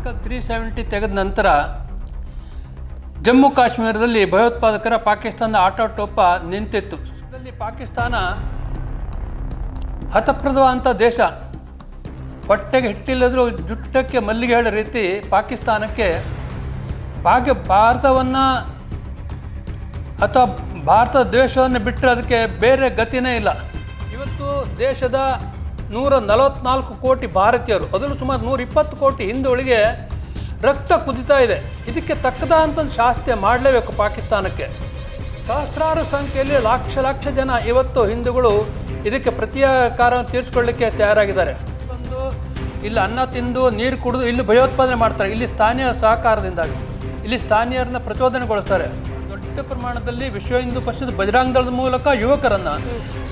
Article three seventy ತೆಗೆದ ನಂತರ ಜಮ್ಮು ಕಾಶ್ಮೀರದಲ್ಲಿ ಭಯೋತ್ಪಾದಕರ ಪಾಕಿಸ್ತಾನದ ಆಟೋಟೋಪ ನಿಂತಿತ್ತು. ಪಾಕಿಸ್ತಾನ ಹತಪ್ರದವಾದಂಥ ದೇಶ ಹೊಟ್ಟೆಗೆ ಹಿಟ್ಟಿಲ್ಲದರೂ ಜುಟ್ಟಕ್ಕೆ ಮಲ್ಲಿಗೆ ಹೇಳೋ ರೀತಿ ಪಾಕಿಸ್ತಾನಕ್ಕೆ ಭಾಗ್ಯ ಭಾರತವನ್ನು ಅಥವಾ ಭಾರತ ದೇಶವನ್ನು ಬಿಟ್ಟರೆ ಅದಕ್ಕೆ ಬೇರೆ ಗತಿನೇ ಇಲ್ಲ. ಇವತ್ತು ದೇಶದ ನೂರ ನಲವತ್ನಾಲ್ಕು ಕೋಟಿ ಭಾರತೀಯರು, ಅದರಲ್ಲೂ ಸುಮಾರು ನೂರ ಇಪ್ಪತ್ತು ಕೋಟಿ ಹಿಂದುಳಿಗೆ ರಕ್ತ ಕುದಿತಾ ಇದೆ. ಇದಕ್ಕೆ ತಕ್ಕದಂತಂದು ಶಾಸ್ತ್ರ ಮಾಡಲೇಬೇಕು ಪಾಕಿಸ್ತಾನಕ್ಕೆ. ಸಹಸ್ರಾರು ಸಂಖ್ಯೆಯಲ್ಲಿ ಲಕ್ಷ ಲಕ್ಷ ಜನ ಇವತ್ತು ಹಿಂದೂಗಳು ಇದಕ್ಕೆ ಪ್ರತೀಕಾರ ತೀರಿಸ್ಕೊಳ್ಳಿಕ್ಕೆ ತಯಾರಾಗಿದ್ದಾರೆ. ಬಂದು ಇಲ್ಲಿ, ಅನ್ನ ತಿಂದು ನೀರು ಕುಡಿದು ಇಲ್ಲಿ ಭಯೋತ್ಪಾದನೆ ಮಾಡ್ತಾರೆ. ಇಲ್ಲಿ ಸ್ಥಾನೀಯ ಸಹಕಾರದಿಂದಾಗಿ. ಇಲ್ಲಿ ಸ್ಥಾನೀಯರನ್ನ ಪ್ರಚೋದನೆಗೊಳಿಸ್ತಾರೆ. ದೊಡ್ಡ ಪ್ರಮಾಣದಲ್ಲಿ ವಿಶ್ವ ಹಿಂದೂ ಪರಿಷತ್ ಬಜರಂಗ ದಳದ ಮೂಲಕ ಯುವಕರನ್ನ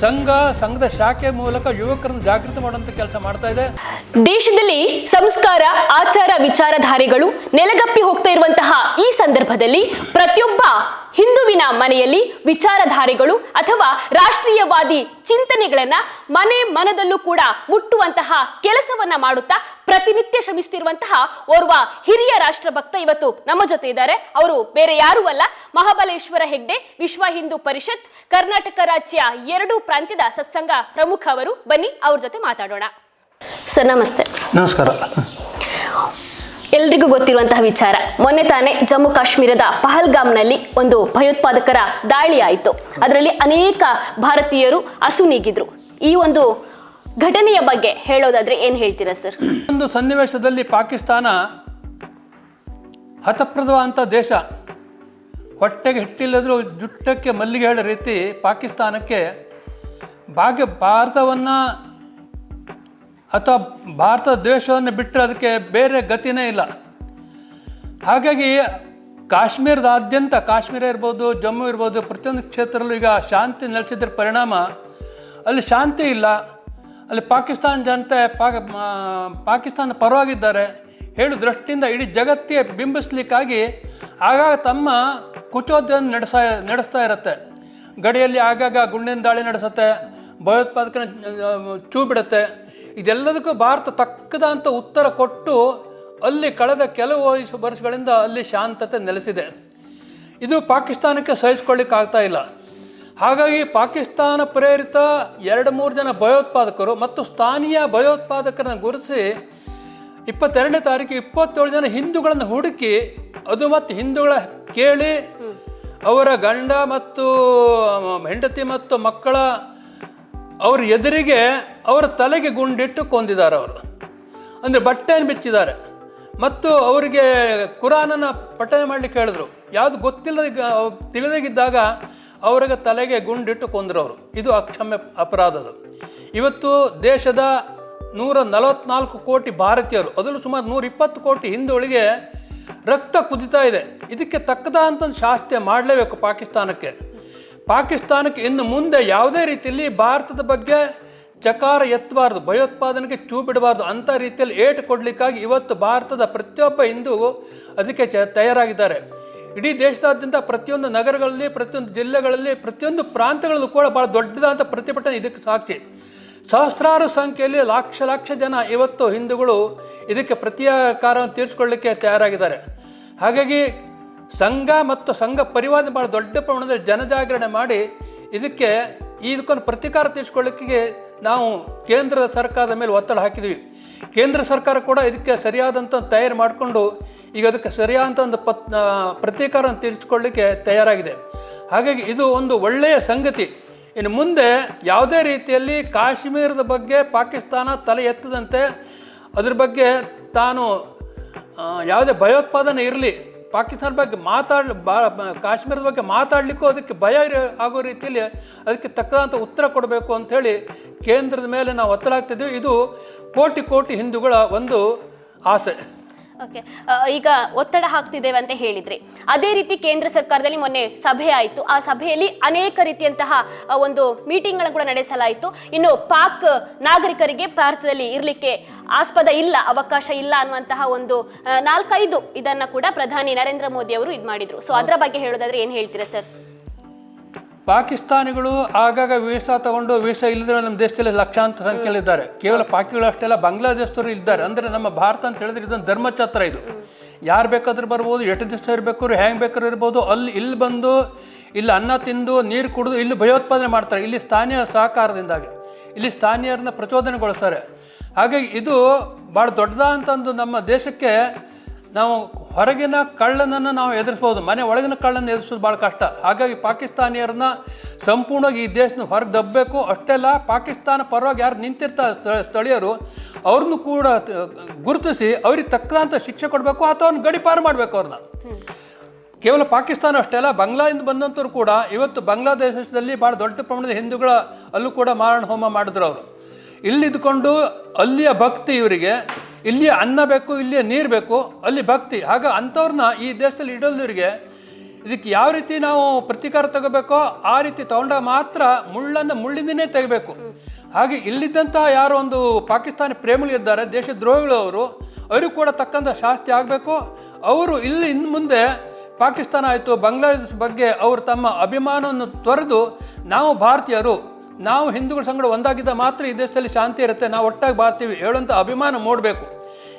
ಸಂಘ, ಸಂಘದ ಶಾಖೆ ಮೂಲಕ ಯುವಕರನ್ನು ಜಾಗೃತಿ ಮಾಡುವಂತ ಕೆಲಸ ಮಾಡ್ತಾ ಇದೆ. ದೇಶದಲ್ಲಿ ಸಂಸ್ಕಾರ, ಆಚಾರ ವಿಚಾರಧಾರೆಗಳು ನೆಲಗಪ್ಪಿ ಹೋಗ್ತಾ ಇರುವಂತಹ ಈ ಸಂದರ್ಭದಲ್ಲಿ ಪ್ರತಿಯೊಬ್ಬ ಹಿಂದುವಿನ ಮನೆಯಲ್ಲಿ ವಿಚಾರಧಾರೆಗಳು ಅಥವಾ ರಾಷ್ಟ್ರೀಯವಾದಿ ಚಿಂತನೆಗಳನ್ನ ಮನೆ ಮನದಲ್ಲೂ ಕೂಡ ಮುಟ್ಟುವಂತಹ ಕೆಲಸವನ್ನ ಮಾಡುತ್ತಾ ಪ್ರತಿನಿತ್ಯ ಶ್ರಮಿಸುತ್ತಿರುವಂತಹ ಓರ್ವ ಹಿರಿಯ ರಾಷ್ಟ್ರಭಕ್ತ ಇವತ್ತು ನಮ್ಮ ಜೊತೆ ಇದ್ದಾರೆ. ಅವರು ಬೇರೆ ಯಾರೂ ಅಲ್ಲ, ಮಹಾಬಲೇಶ್ವರ ಹೆಗ್ಡೆ, ವಿಶ್ವ ಹಿಂದೂ ಪರಿಷತ್, ಕರ್ನಾಟಕ ರಾಜ್ಯ ಎರಡೂ ಪ್ರಾಂತ್ಯದ ಸತ್ಸಂಗ ಪ್ರಮುಖ ಅವರು. ಬನ್ನಿ ಅವ್ರ ಜೊತೆ ಮಾತಾಡೋಣ. ಸರ್ ನಮಸ್ತೆ. ನಮಸ್ಕಾರ. ಎಲ್ರಿಗೂ ಗೊತ್ತಿರುವಂತಹ ವಿಚಾರ. ಮೊನ್ನೆ ತಾನೇ ಜಮ್ಮು ಕಾಶ್ಮೀರದ ಪಹಲ್ಗಾಮ್ನಲ್ಲಿ ಒಂದು ಭಯೋತ್ಪಾದಕರ ದಾಳಿ ಆಯಿತು ಅದರಲ್ಲಿ ಅನೇಕ ಭಾರತೀಯರು ಅಸುನೀಗಿದ್ರು ಈ ಒಂದು ಘಟನೆಯ ಬಗ್ಗೆ ಹೇಳೋದಾದ್ರೆ ಏನ್ ಹೇಳ್ತೀರಾ ಸರ್? ಒಂದು ಸನ್ನಿವೇಶದಲ್ಲಿ ಪಾಕಿಸ್ತಾನ ಹತಪ್ರದವಾದಂಥ ದೇಶ. ಹೊಟ್ಟೆಗೆ ಹಿಟ್ಟಿಲ್ಲದರೂ ಜುಟ್ಟಕ್ಕೆ ಮಲ್ಲಿಗೆ ಹೇಳೋ ರೀತಿ ಪಾಕಿಸ್ತಾನಕ್ಕೆ ಭಾಗ್ಯ ಭಾರತವನ್ನು ಅಥವಾ ಭಾರತ ದೇಶವನ್ನು ಬಿಟ್ಟರೆ ಅದಕ್ಕೆ ಬೇರೆ ಗತಿನೇ ಇಲ್ಲ. ಹಾಗಾಗಿ ಕಾಶ್ಮೀರದಾದ್ಯಂತ, ಕಾಶ್ಮೀರ ಇರ್ಬೋದು, ಜಮ್ಮು ಇರ್ಬೋದು, ಪ್ರತಿಯೊಂದು ಕ್ಷೇತ್ರದಲ್ಲೂ ಈಗ ಶಾಂತಿ ನೆಲೆಸಿದ್ರ ಪರಿಣಾಮ. ಅಲ್ಲಿ ಶಾಂತಿ ಇಲ್ಲ. ಅಲ್ಲಿ ಪಾಕಿಸ್ತಾನ ಜನತೆ ಪಾಕ ಪಾಕಿಸ್ತಾನ ಪರವಾಗಿದ್ದಾರೆ. ಹೇಳು ದೃಷ್ಟಿಯಿಂದ ಇಡೀ ಜಗತ್ತಿಗೆ ಬಿಂಬಿಸ್ಲಿಕ್ಕಾಗಿ ಆಗಾಗ ತಮ್ಮ ಕುಚೋದ್ಯವನ್ನು ನಡೆಸ, ನಡೆಸ್ತಾ ಇರುತ್ತೆ. ಗಡಿಯಲ್ಲಿ ಆಗಾಗ ಗುಂಡಿನ ದಾಳಿ ನಡೆಸುತ್ತೆ. ಭಯೋತ್ಪಾದಕನ ಚೂ ಬಿಡುತ್ತೆ ಇದೆಲ್ಲದಕ್ಕೂ ಭಾರತ ತಕ್ಕದಂಥ ಉತ್ತರ ಕೊಟ್ಟು ಅಲ್ಲಿ ಕಳೆದ ಕೆಲವು ವಯಸ್ಸು, ವರ್ಷಗಳಿಂದ ಅಲ್ಲಿ ಶಾಂತತೆ ನೆಲೆಸಿದೆ. ಇದು ಪಾಕಿಸ್ತಾನಕ್ಕೆ ಸಹಿಸ್ಕೊಳ್ಳಿಕ್ಕಾಗ್ತಾ ಇಲ್ಲ. ಹಾಗಾಗಿ ಪಾಕಿಸ್ತಾನ ಪ್ರೇರಿತ ಎರಡು ಮೂರು ಜನ ಭಯೋತ್ಪಾದಕರು ಮತ್ತು ಸ್ಥಾನೀಯ ಭಯೋತ್ಪಾದಕರನ್ನು ಗುರುತಿಸಿ ಇಪ್ಪತ್ತೆರಡನೇ ತಾರೀಕು ಇಪ್ಪತ್ತೇಳು ಜನ ಹಿಂದೂಗಳನ್ನು ಹುಡುಕಿ, ಅದು ಮತ್ತು ಹಿಂದೂಗಳ ಕೇಳಿ ಅವರ ಗಂಡ ಮತ್ತು ಹೆಂಡತಿ ಮತ್ತು ಮಕ್ಕಳ ಅವ್ರ ಎದುರಿಗೆ ಅವರ ತಲೆಗೆ ಗುಂಡಿಟ್ಟು ಕೊಂದಿದ್ದಾರೆ ಅವರು. ಅಂದರೆ ಬಟ್ಟೆಯನ್ನು ಬಿಚ್ಚಿದ್ದಾರೆ. ಮತ್ತು ಅವರಿಗೆ ಕುರಾನನ್ನು ಪಠನೆ ಮಾಡಲಿಕ್ಕೆ ಹೇಳಿದ್ರು. ಯಾವುದು ಗೊತ್ತಿಲ್ಲದ ತಿಳಿದಾಗಿದ್ದಾಗ ಅವರಿಗೆ ತಲೆಗೆ ಗುಂಡಿಟ್ಟು ಕೊಂದ್ರವರು ಇದು ಅಕ್ಷಮ್ಯ ಅಪರಾಧದು. ಇವತ್ತು ದೇಶದ ನೂರ ನಲವತ್ನಾಲ್ಕು ಕೋಟಿ ಭಾರತೀಯರು, ಅದರಲ್ಲೂ ಸುಮಾರು ನೂರ ಇಪ್ಪತ್ತು ಕೋಟಿ ಹಿಂದುಳಿಗೆ ರಕ್ತ ಕುದಿತಾ ಇದೆ. ಇದಕ್ಕೆ ತಕ್ಕದ ಅಂತ ಶಾಸ್ತ್ರ ಮಾಡಲೇಬೇಕು ಪಾಕಿಸ್ತಾನಕ್ಕೆ. ಪಾಕಿಸ್ತಾನಕ್ಕೆ ಇನ್ನು ಮುಂದೆ ಯಾವುದೇ ರೀತಿಯಲ್ಲಿ ಭಾರತದ ಬಗ್ಗೆ ಚಕಾರ ಎತ್ತಬಾರ್ದು, ಭಯೋತ್ಪಾದನೆಗೆ ಚೂ ಬಿಡಬಾರ್ದು ಅಂಥ ರೀತಿಯಲ್ಲಿ ಏಟು ಕೊಡಲಿಕ್ಕಾಗಿ ಇವತ್ತು ಭಾರತದ ಪ್ರತಿಯೊಬ್ಬ ಹಿಂದೂ ಅದಕ್ಕೆ ಚ ತಯಾರಾಗಿದ್ದಾರೆ. ಇಡೀ ದೇಶದಾದ್ಯಂತ ಪ್ರತಿಯೊಂದು ನಗರಗಳಲ್ಲಿ, ಪ್ರತಿಯೊಂದು ಜಿಲ್ಲೆಗಳಲ್ಲಿ, ಪ್ರತಿಯೊಂದು ಪ್ರಾಂತ್ಯಗಳಲ್ಲೂ ಕೂಡ ಭಾಳ ದೊಡ್ಡದಾದಂಥ ಪ್ರತಿಭಟನೆ ಇದಕ್ಕೆ ಸಾಕ್ಷಿ ಸಹಸ್ರಾರು ಸಂಖ್ಯೆಯಲ್ಲಿ ಲಕ್ಷ ಲಕ್ಷ ಜನ ಇವತ್ತು ಹಿಂದೂಗಳು ಇದಕ್ಕೆ ಪ್ರತಿಯಾಕಾರವನ್ನು ತೀರಿಸ್ಕೊಳ್ಳಿಕ್ಕೆ ತಯಾರಾಗಿದ್ದಾರೆ. ಹಾಗಾಗಿ ಸಂಘ ಮತ್ತು ಸಂಘ ಪರಿವಾರ ಭಾಳ ದೊಡ್ಡ ಪ್ರಮಾಣದಲ್ಲಿ ಜನಜಾಗರಣೆ ಮಾಡಿ ಇದಕ್ಕೆ ಇದಕ್ಕೊಂದು ಪ್ರತೀಕಾರ ತೀರಿಸ್ಕೊಳ್ಳಿಕ್ಕೆ ನಾವು ಕೇಂದ್ರ ಸರ್ಕಾರದ ಮೇಲೆ ಒತ್ತಡ ಹಾಕಿದ್ವಿ. ಕೇಂದ್ರ ಸರ್ಕಾರ ಕೂಡ ಇದಕ್ಕೆ ಸರಿಯಾದಂಥ ತಯಾರು ಮಾಡಿಕೊಂಡು ಈಗ ಅದಕ್ಕೆ ಸರಿಯಾದಂಥ ಒಂದು ಪತ್ ಪ್ರತೀಕಾರ ತೀರಿಸ್ಕೊಳ್ಳಿಕ್ಕೆ ತಯಾರಾಗಿದೆ. ಹಾಗಾಗಿ ಇದು ಒಂದು ಒಳ್ಳೆಯ ಸಂಗತಿ. ಇನ್ನು ಮುಂದೆ ಯಾವುದೇ ರೀತಿಯಲ್ಲಿ ಕಾಶ್ಮೀರದ ಬಗ್ಗೆ ಪಾಕಿಸ್ತಾನ ತಲೆ ಎತ್ತದಂತೆ ಅದ್ರ ಬಗ್ಗೆ ತಾನು ಯಾವುದೇ ಭಯೋತ್ಪಾದನೆ ಇರಲಿ ಪಾಕಿಸ್ತಾನ ಬಗ್ಗೆ ಮಾತಾಡ ಕಾಶ್ಮೀರದ ಬಗ್ಗೆ ಮಾತಾಡಲಿಕ್ಕೂ ಅದಕ್ಕೆ ಭಯ ಆಗೋ ರೀತಿಯಲ್ಲಿ ಅದಕ್ಕೆ ತಕ್ಕದಂಥ ಉತ್ತರ ಕೊಡಬೇಕು ಅಂಥೇಳಿ ಕೇಂದ್ರದ ಮೇಲೆ ನಾವು ಒತ್ತಡ ಹಾಕ್ತಿದ್ದೀವಿ. ಇದು ಕೋಟಿ ಕೋಟಿ ಹಿಂದೂಗಳ ಒಂದು ಆಸೆ. ಓಕೆ ಈಗ ಒತ್ತಡ ಹಾಕ್ತಿದ್ದೇವೆ ಅಂತ ಹೇಳಿದ್ರಿ. ಅದೇ ರೀತಿ ಕೇಂದ್ರ ಸರ್ಕಾರದಲ್ಲಿ ಮೊನ್ನೆ ಸಭೆ ಆಯಿತು. ಆ ಸಭೆಯಲ್ಲಿ ಅನೇಕ ರೀತಿಯಂತಹ ಒಂದು ಮೀಟಿಂಗ್ಗಳನ್ನು ಕೂಡ ನಡೆಸಲಾಯಿತು. ಇನ್ನು ಪಾಕ್ ನಾಗರಿಕರಿಗೆ ಭಾರತದಲ್ಲಿ ಇರಲಿಕ್ಕೆ ಆಸ್ಪದ ಇಲ್ಲ ಅವಕಾಶ ಇಲ್ಲ ಅನ್ನುವಂತಹ ಒಂದು ನಾಲ್ಕೈದು ಇದನ್ನ ಕೂಡ ಪ್ರಧಾನಿ ನರೇಂದ್ರ ಮೋದಿ ಅವರು ಇದು ಮಾಡಿದ್ರು ಸೊ ಅದರ ಬಗ್ಗೆ ಹೇಳೋದಾದ್ರೆ ಏನ್ ಹೇಳ್ತೀರಾ ಸರ್? ಪಾಕಿಸ್ತಾನಿಗಳು ಆಗಾಗ ವೀಸಾ ತಗೊಂಡು ವೀಸಾ ಇಲ್ಲದ್ರೆ ನಮ್ಮ ದೇಶದಲ್ಲಿ ಲಕ್ಷಾಂತರ ಸಂಖ್ಯೆಯಲ್ಲಿದ್ದಾರೆ. ಕೇವಲ ಪಾಕಿಗಳು ಅಷ್ಟೆಲ್ಲ ಬಾಂಗ್ಲಾದೇಶದವರು ಇದ್ದಾರೆ. ಅಂದರೆ ನಮ್ಮ ಭಾರತ ಅಂತ ಹೇಳಿದ್ರೆ ಇದೊಂದು ಧರ್ಮಛತ್ರ ಇದು. ಯಾರು ಬೇಕಾದ್ರೂ ಬರ್ಬೋದು, ಎಷ್ಟು ದಿವಸ ಇರಬೇಕು ಹೆಂಗೆ ಬೇಕಾದ್ರೂ ಇರ್ಬೋದು, ಅಲ್ಲಿ ಇಲ್ಲಿ ಬಂದು, ಇಲ್ಲಿ ಅನ್ನ ತಿಂದು, ನೀರು ಕುಡಿದು, ಇಲ್ಲಿ ಭಯೋತ್ಪಾದನೆ ಮಾಡ್ತಾರೆ. ಇಲ್ಲಿ ಸ್ಥಾನೀಯ ಸಹಕಾರದಿಂದಾಗಿ. ಇಲ್ಲಿ ಸ್ಥಾನೀಯರನ್ನ ಪ್ರಚೋದನೆಗೊಳಿಸ್ತಾರೆ. ಹಾಗಾಗಿ ಇದು ಭಾಳ ದೊಡ್ಡದಾದಂಥ ಒಂದು ನಮ್ಮ ದೇಶಕ್ಕೆ ನಾವು ಹೊರಗಿನ ಕಳ್ಳನನ್ನು ನಾವು ಎದುರಿಸ್ಬೋದು. ಮನೆ ಒಳಗಿನ ಕಳ್ಳನ್ನು ಎದುರಿಸೋದು ಭಾಳ ಕಷ್ಟ. ಹಾಗಾಗಿ ಪಾಕಿಸ್ತಾನಿಯರನ್ನ ಸಂಪೂರ್ಣವಾಗಿ ಈ ದೇಶನ ಹೊರಗೆ ದಬ್ಬಬೇಕು ಅಷ್ಟೆಲ್ಲ ಪಾಕಿಸ್ತಾನ ಪರವಾಗಿ ಯಾರು ನಿಂತಿರ್ತಾರೆ ಸ್ಥಳ- ಸ್ಥಳೀಯರು, ಅವ್ರನ್ನೂ ಕೂಡ ಗುರುತಿಸಿ ಅವ್ರಿಗೆ ತಕ್ಕಂಥ ಶಿಕ್ಷೆ ಕೊಡಬೇಕು ಅಥವಾ ಅವ್ರನ್ನ ಗಡಿಪಾರು ಮಾಡಬೇಕು ಅವ್ರನ್ನ. ಕೇವಲ ಪಾಕಿಸ್ತಾನ ಅಷ್ಟೇ ಅಲ್ಲ, ಬಂಗ್ಲಾದಿಂದ ಬಂದಂಥವ್ರು ಕೂಡ ಇವತ್ತು ಬಾಂಗ್ಲಾದೇಶದಲ್ಲಿ ಭಾಳ ದೊಡ್ಡ ಪ್ರಮಾಣದ ಹಿಂದೂಗಳ ಅಲ್ಲೂ ಕೂಡ ಮಾರಣ ಹೋಮ ಮಾಡಿದ್ರು ಅವರು. ಇಲ್ಲಿದ್ದುಕೊಂಡು ಅಲ್ಲಿಯ ಭಕ್ತಿ ಇವರಿಗೆ ಇಲ್ಲಿಯ ಅನ್ನ ಬೇಕು ಇಲ್ಲಿ ನೀರು ಬೇಕು, ಅಲ್ಲಿ ಭಕ್ತಿ. ಆಗ ಅಂಥವ್ರನ್ನ ಈ ದೇಶದಲ್ಲಿ ಇಡೋದ್ರಿಗೆ ಇದಕ್ಕೆ ಯಾವ ರೀತಿ ನಾವು ಪ್ರತೀಕಾರ ತಗೋಬೇಕೋ ಆ ರೀತಿ ತಗೊಂಡ ಮಾತ್ರ ಮುಳ್ಳನ್ನು ಮುಳ್ಳಿಂದನೇ ತೆಗಿಬೇಕು. ಹಾಗೆ ಇಲ್ಲಿದ್ದಂತಹ ಯಾರೋ ಒಂದು ಪಾಕಿಸ್ತಾನಿ ಪ್ರೇಮಿಗಳಿದ್ದಾರೆ ದೇಶದ್ರೋಹಿಗಳು ಅವರು ಅವರು ಕೂಡ ತಕ್ಕಂಥ ಶಾಸ್ತಿ ಆಗಬೇಕು. ಅವರು ಇಲ್ಲಿ ಇನ್ನು ಮುಂದೆ ಪಾಕಿಸ್ತಾನ ಆಯಿತು, ಬಾಂಗ್ಲಾದೇಶ ಬಗ್ಗೆ ಅವರು ತಮ್ಮ ಅಭಿಮಾನವನ್ನು ತೊರೆದು ನಾವು ಭಾರತೀಯರು. ನಾವು ಹಿಂದೂಗಳ ಸಂಗಡ ಒಂದಾಗಿದ್ದ ಮಾತ್ರ ಈ ದೇಶದಲ್ಲಿ ಶಾಂತಿ ಇರುತ್ತೆ. ನಾವು ಒಟ್ಟಾಗಿ ಬಾರ್ತೀವಿ ಹೇಳುವಂಥ ಅಭಿಮಾನ ಮೂಡಬೇಕು.